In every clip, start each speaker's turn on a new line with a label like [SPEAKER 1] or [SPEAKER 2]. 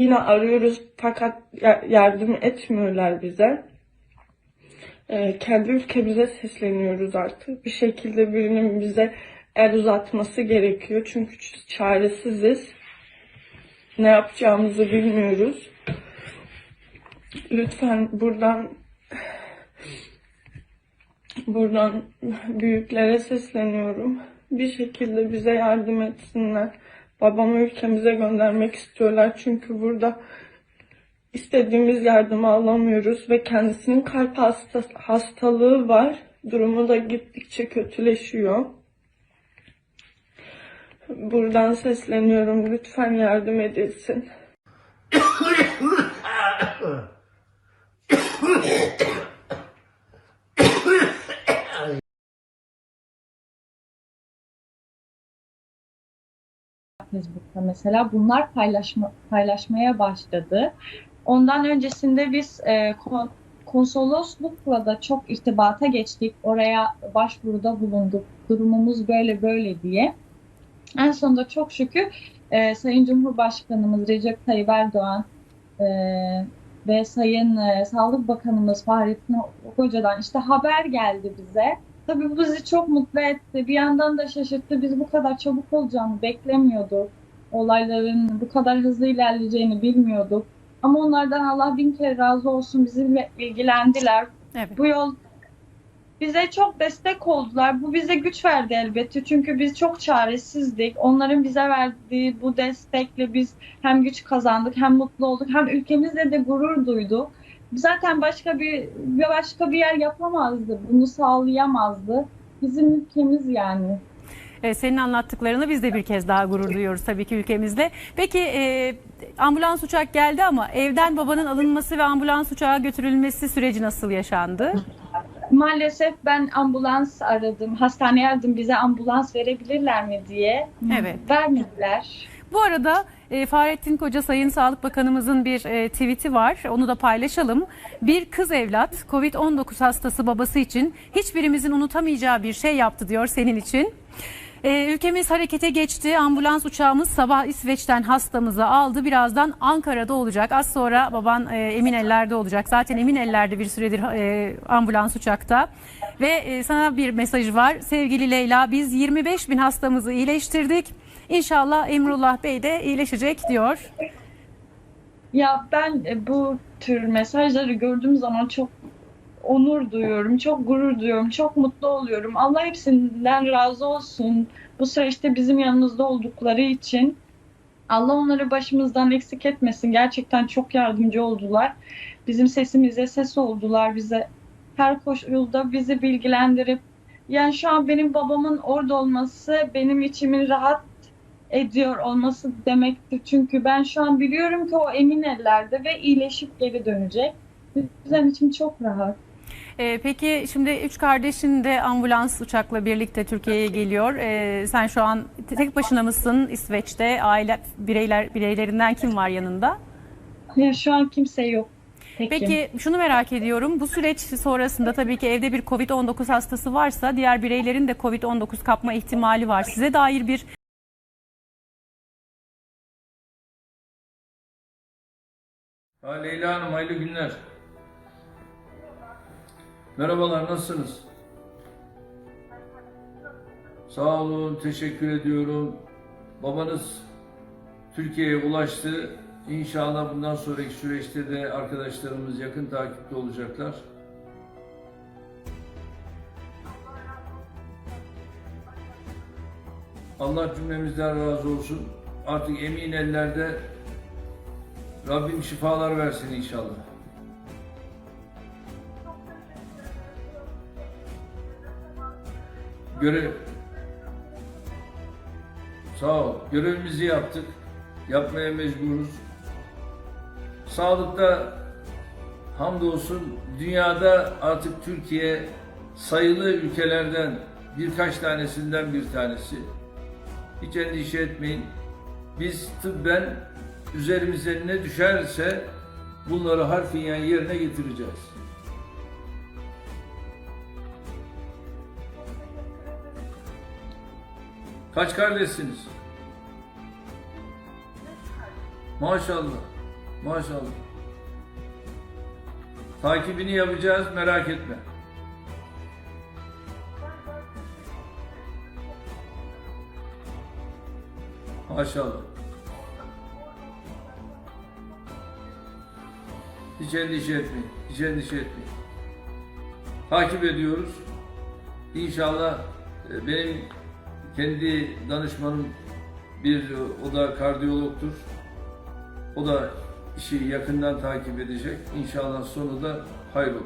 [SPEAKER 1] Yine arıyoruz fakat ya- yardım etmiyorlar bize. Ee, kendi ülkemize sesleniyoruz artık. Bir şekilde birinin bize el uzatması gerekiyor. Çünkü çaresiziz. Ne yapacağımızı bilmiyoruz. Lütfen buradan buradan büyüklere sesleniyorum. Bir şekilde bize yardım etsinler. Babamı ülkemize göndermek istiyorlar çünkü burada istediğimiz yardımı alamıyoruz ve kendisinin kalp hasta, hastalığı var. Durumu da gittikçe kötüleşiyor. Buradan sesleniyorum. Lütfen yardım edilsin.
[SPEAKER 2] Facebook'ta mesela bunlar paylaşma, paylaşmaya başladı. Ondan öncesinde biz e, kon- konsoloslukla da çok irtibata geçtik. Oraya başvuruda bulunduk. Durumumuz böyle böyle diye. En sonunda çok şükür e, Sayın Cumhurbaşkanımız Recep Tayyip Erdoğan e, ve Sayın e, Sağlık Bakanımız Fahrettin Koca'dan işte haber geldi bize. Tabii bu bizi çok mutlu etti. Bir yandan da şaşırttı. Biz bu kadar çabuk olacağını beklemiyorduk. Olayların bu kadar hızlı ilerleyeceğini bilmiyorduk. Ama onlardan Allah bin kere razı olsun bizimle ilgilendiler.
[SPEAKER 3] Evet.
[SPEAKER 2] Bu yol bize çok destek oldular. Bu bize güç verdi elbette. Çünkü biz çok çaresizdik. Onların bize verdiği bu destekle biz hem güç kazandık, hem mutlu olduk, hem ülkemizle de gurur duyduk. Zaten başka bir başka bir yer yapamazdı. Bunu sağlayamazdı. Bizim ülkemiz yani.
[SPEAKER 3] E, Senin anlattıklarını biz de bir kez daha gurur duyuyoruz tabii ki ülkemizde. Peki e, ambulans uçak geldi ama evden babanın alınması ve ambulans uçağa götürülmesi süreci nasıl yaşandı?
[SPEAKER 2] Maalesef ben ambulans aradım. Hastaneye aradım bize ambulans verebilirler mi diye.
[SPEAKER 3] Evet.
[SPEAKER 2] Vermediler.
[SPEAKER 3] Bu arada e, Fahrettin Koca Sayın Sağlık Bakanımızın bir e, tweet'i var. Onu da paylaşalım. Bir kız evlat Covid-19 hastası babası için hiçbirimizin unutamayacağı bir şey yaptı diyor senin için. E, ülkemiz harekete geçti. Ambulans uçağımız sabah İsveç'ten hastamızı aldı. Birazdan Ankara'da olacak. Az sonra baban e, emin ellerde olacak. Zaten emin ellerde bir süredir e, ambulans uçakta. Ve e, sana bir mesaj var. Sevgili Leyla biz 25 bin hastamızı iyileştirdik. İnşallah Emrullah Bey de iyileşecek diyor.
[SPEAKER 2] Ya ben e, bu tür mesajları gördüğüm zaman çok onur duyuyorum, çok gurur duyuyorum, çok mutlu oluyorum. Allah hepsinden razı olsun. Bu süreçte bizim yanımızda oldukları için Allah onları başımızdan eksik etmesin. Gerçekten çok yardımcı oldular. Bizim sesimize ses oldular. Bize her koşulda bizi bilgilendirip yani şu an benim babamın orada olması benim içimin rahat ediyor olması demektir. Çünkü ben şu an biliyorum ki o emin ellerde ve iyileşip geri dönecek. Yüzden içim çok rahat.
[SPEAKER 3] Ee, peki şimdi üç kardeşin de ambulans uçakla birlikte Türkiye'ye geliyor. Ee, sen şu an tek başına mısın İsveç'te? Aile bireyler bireylerinden kim var yanında?
[SPEAKER 2] Ya şu an kimse yok. Tekim.
[SPEAKER 3] Peki şunu merak ediyorum. Bu süreç sonrasında tabii ki evde bir Covid-19 hastası varsa diğer bireylerin de Covid-19 kapma ihtimali var. Size dair bir
[SPEAKER 4] Ha Leyla Hanım hayırlı günler. Merhabalar nasılsınız? Sağ olun, teşekkür ediyorum. Babanız Türkiye'ye ulaştı. İnşallah bundan sonraki süreçte de arkadaşlarımız yakın takipte olacaklar. Allah cümlemizden razı olsun. Artık emin ellerde Rabbim şifalar versin inşallah. Görev. Sağ ol. Görevimizi yaptık. Yapmaya mecburuz. Sağlıkta hamdolsun dünyada artık Türkiye sayılı ülkelerden birkaç tanesinden bir tanesi. Hiç endişe etmeyin. Biz tıbben üzerimize ne düşerse bunları harfiyen yerine getireceğiz. Kaç kardeşsiniz? Maşallah. Maşallah. Takibini yapacağız merak etme. Maşallah. Hiç endişe etmeyin. Hiç endişe etmeyin. Takip ediyoruz. İnşallah e, benim kendi danışmanım bir o da kardiyologtur. O da işi yakından takip edecek. İnşallah sonu da hayır olur.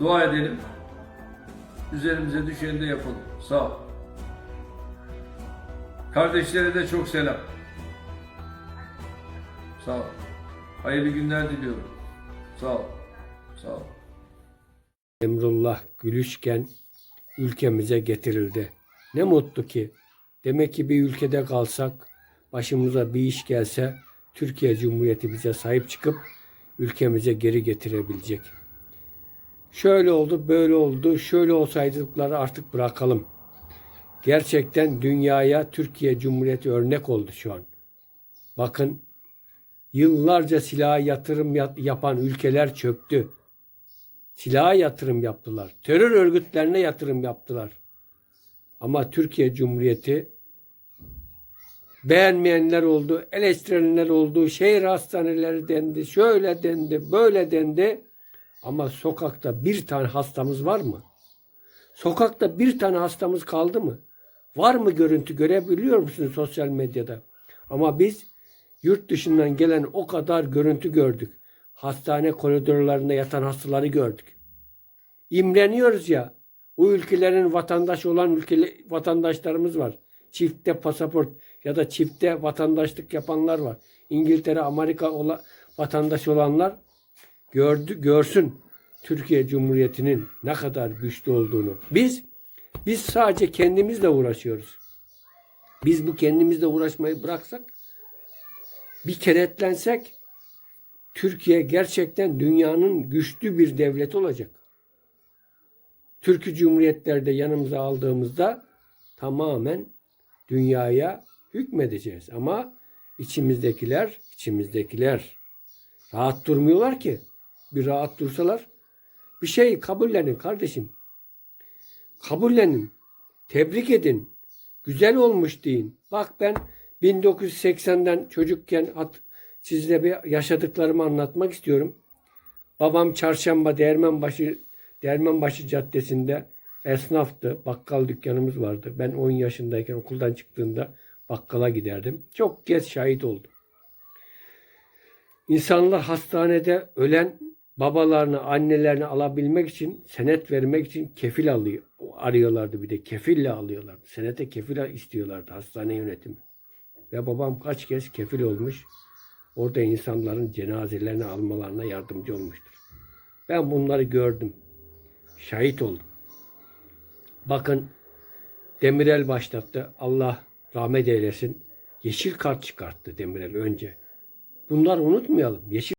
[SPEAKER 4] Dua edelim. Üzerimize düşeni de yapalım. Sağ ol. Kardeşlere de çok selam. Sağ ol. Hayırlı günler diliyorum. Sağ ol. Sağ ol.
[SPEAKER 5] Emrullah Gülüşken ülkemize getirildi. Ne mutlu ki. Demek ki bir ülkede kalsak, başımıza bir iş gelse Türkiye Cumhuriyeti bize sahip çıkıp ülkemize geri getirebilecek. Şöyle oldu, böyle oldu, şöyle olsaydıkları artık bırakalım. Gerçekten dünyaya Türkiye Cumhuriyeti örnek oldu şu an. Bakın yıllarca silaha yatırım yat- yapan ülkeler çöktü. Silaha yatırım yaptılar. Terör örgütlerine yatırım yaptılar. Ama Türkiye Cumhuriyeti beğenmeyenler oldu, eleştirenler oldu, şehir hastaneleri dendi, şöyle dendi, böyle dendi. Ama sokakta bir tane hastamız var mı? Sokakta bir tane hastamız kaldı mı? Var mı görüntü görebiliyor musunuz sosyal medyada? Ama biz yurt dışından gelen o kadar görüntü gördük. Hastane koridorlarında yatan hastaları gördük. İmreniyoruz ya. O ülkelerin vatandaş olan ülke vatandaşlarımız var. Çifte pasaport ya da çifte vatandaşlık yapanlar var. İngiltere, Amerika ola, vatandaş olanlar gördü, görsün Türkiye Cumhuriyeti'nin ne kadar güçlü olduğunu. Biz biz sadece kendimizle uğraşıyoruz. Biz bu kendimizle uğraşmayı bıraksak bir kenetlensek Türkiye gerçekten dünyanın güçlü bir devleti olacak. Türkiye Cumhuriyetlerde yanımıza aldığımızda tamamen dünyaya hükmedeceğiz. Ama içimizdekiler, içimizdekiler rahat durmuyorlar ki. Bir rahat dursalar bir şey kabullenin kardeşim. Kabullenin. Tebrik edin. Güzel olmuş deyin. Bak ben 1980'den çocukken hat, sizle bir yaşadıklarımı anlatmak istiyorum. Babam Çarşamba Değirmenbaşı Değirmenbaşı Caddesi'nde esnaftı. Bakkal dükkanımız vardı. Ben 10 yaşındayken okuldan çıktığımda bakkala giderdim. Çok kez şahit oldum. İnsanlar hastanede ölen babalarını, annelerini alabilmek için, senet vermek için kefil alıyor, arıyorlardı bir de. Kefille alıyorlardı. Senete kefil istiyorlardı hastane yönetimi. Ve babam kaç kez kefil olmuş. Orada insanların cenazelerini almalarına yardımcı olmuştur. Ben bunları gördüm. Şahit oldum. Bakın Demirel başlattı. Allah rahmet eylesin. Yeşil kart çıkarttı Demirel önce. Bunları unutmayalım. Yeşil